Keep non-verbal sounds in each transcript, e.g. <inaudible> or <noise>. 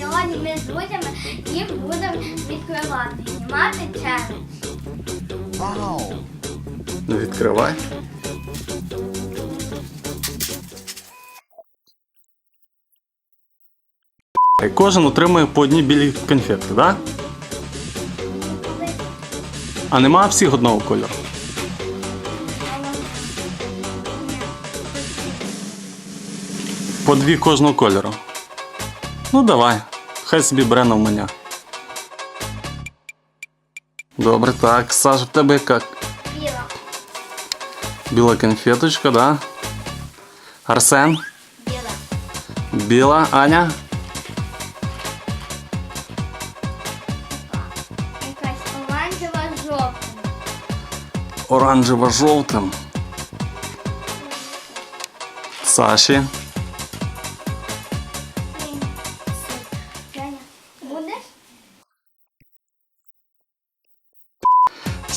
сьогодні ми з друзями їх будемо відкривати. Знімати челендж. Ну, Відкривай. І Кожен отримує по одній білій конфетки, так? Да? А нема всіх одного кольору. По дві кожного кольору. Ну давай. Хай собі бере навмання. Добре, так. Саш, в тебе яка? Біла. Біла конфеточка, да? Арсен? Біла. Біла, Аня? Якась оранжева жовта. Оранжево жовтим. Саші.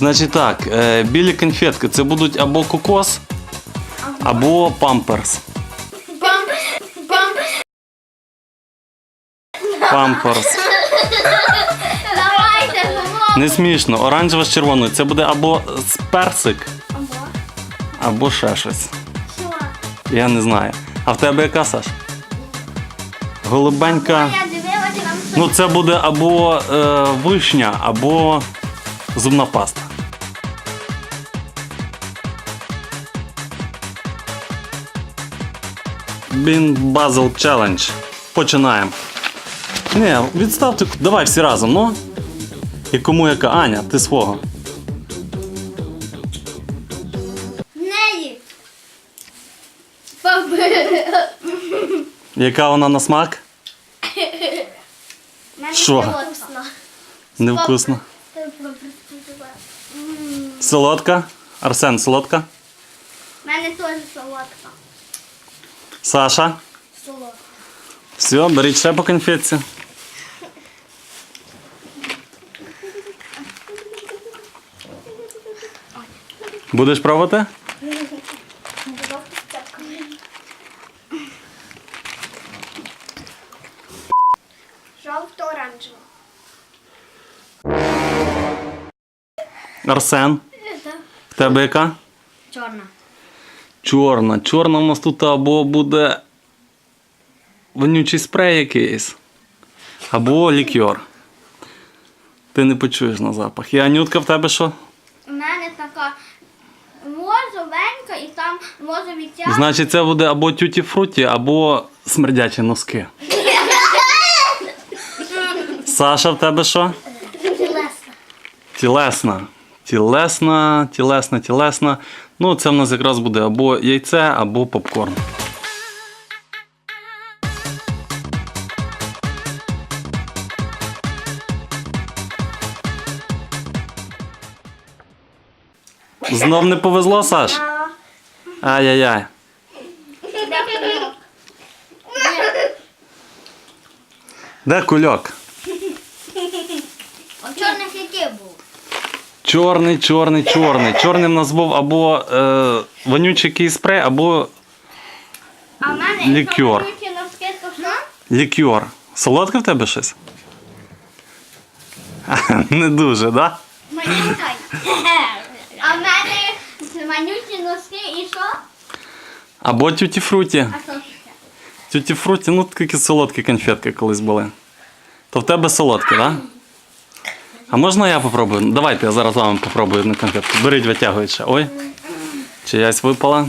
Значить так, е, білі конфетки це будуть або кокос, або памперс. Пам, пам. Памперс. Не смішно. Оранжево з червоною. Це буде або персик, Або. ще щось. Я не знаю. А в тебе яка, Саш? Голубенька. Ну, це буде або е, вишня, або зубна паста. Бін Базл Челендж. Починаємо. Ні, відставте. Давай всі разом, ну. І кому яка? Аня, ти свого. Неї. Яка вона на смак? Що? Невкусно. Солодка? Арсен, солодка? У мене теж солодка. Саша? Солодка. Все, беріть ще по конфетці. Будеш пробувати? Жовто-оранжева. Арсен, в тебе яка? Чорна. Чорна. Чорна у нас тут або буде вонючий спрей якийсь, або лікьор. Ти не почуєш на запах. І Анютка, в тебе що? У мене така розовенька і там розові тяги. Значить, це буде або тюті фруті, або смердячі носки. <laughs> Саша, в тебе що? Тілеса. Тілесна. Тілесна, тілесна, тілесна. Ну, це в нас якраз буде або яйце, або попкорн. Знов не повезло, Саш? Ай-яй-яй. Де кульок? От чорних який був? Чорний, чорний, чорний. Чорним нас був або е, вонючий якийсь спрей, або А в мене Лікер. що? лікьор. Солодке в тебе щось? <laughs> Не дуже, так? Да? А в мене манюсі носки і що? Або тюті фруті. А що ще? Тюті фруті, ну такі солодкі конфетки колись були. То в тебе солодке, так? Да? А можна я попробую? Давайте я зараз з вами попробую одну конфетку. Беріть, витягують ще. Ой. Чиясь випала.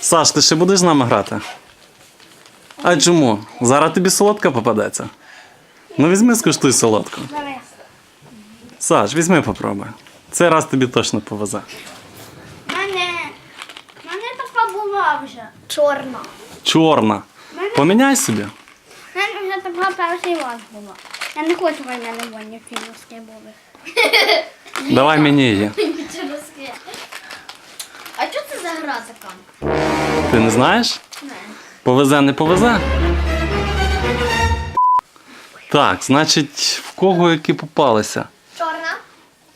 Саш, ти ще будеш з нами грати? А чому? Зараз тобі солодка попадеться. Ну візьми скуштуй солодку. Саш, візьми попробуй. Цей раз тобі точно повезе. Мене, мене така була вже. Чорна. Чорна. Поміняй собі. Така перший раз була. Я не хочу, мене вонюки носки були. <laughs> Давай мені її. <laughs> А що це за гра така? Ти не знаєш? Не. Повезе, не повезе. Так, значить, в кого які попалися? Чорна.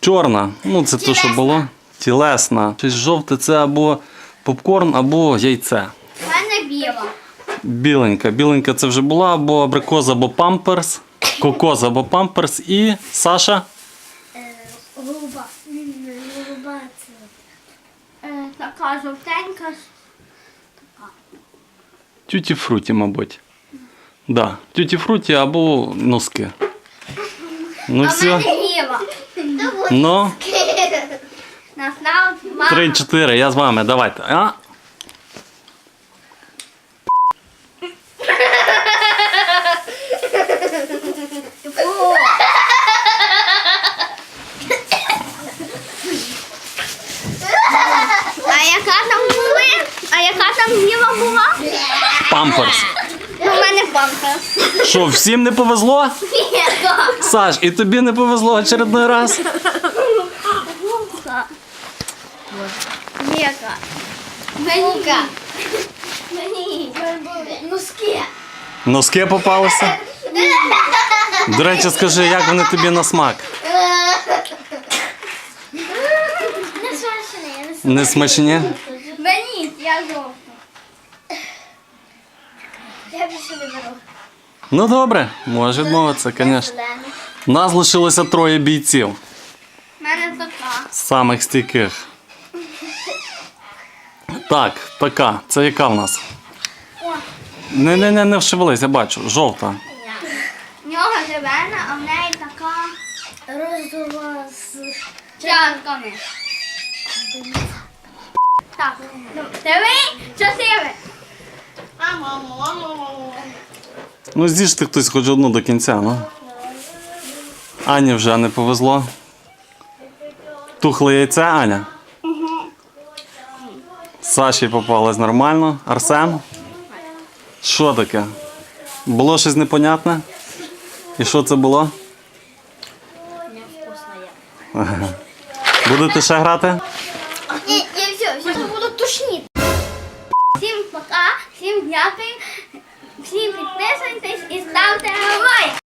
Чорна, ну це то, що було. Тілесна. Щось жовте це або попкорн, або яйце. В мене біла. Біленька. Біленька це вже була або абрикоз, або памперс. Кокос або памперс. І Саша. Голуба. Голуба це. Е, така жовтенька. Тюті фруті, мабуть. Да. Тюті фруті або носки. Ну все. Ну, три-чотири, я з вами, давайте. А? Фу. А яка там були? А яка там Єва була? Памперс. У мене памперс. Що, всім не повезло? Саш, і тобі не повезло очередной раз? Яка? Мені. Мені. Носки. Носки попалися. До речі, скажи, як вони тобі на смак? Не смачні? Мені, я жовта. Я більше не беру. Ну добре, може відмовитися, звісно. У нас лишилося троє бійців. У мене така. Самих стійких. Так, така. Це яка в нас? О, Не, не, не, не вшивались, я бачу. Жовта. в нього зелена, а в неї така розова з чанками. Так, диви, чотири. Ну, з'їжте хтось хоч одну до кінця, ну. Ані вже не повезло. Тухле яйце, Аня. Саші попалось нормально. Арсен. Що таке? Було щось непонятне? І що це було? Будете ще грати? Ні, ні, все, все буду тушніти. Всім пока, всім дякую, всім підписуйтесь і ставте лайк.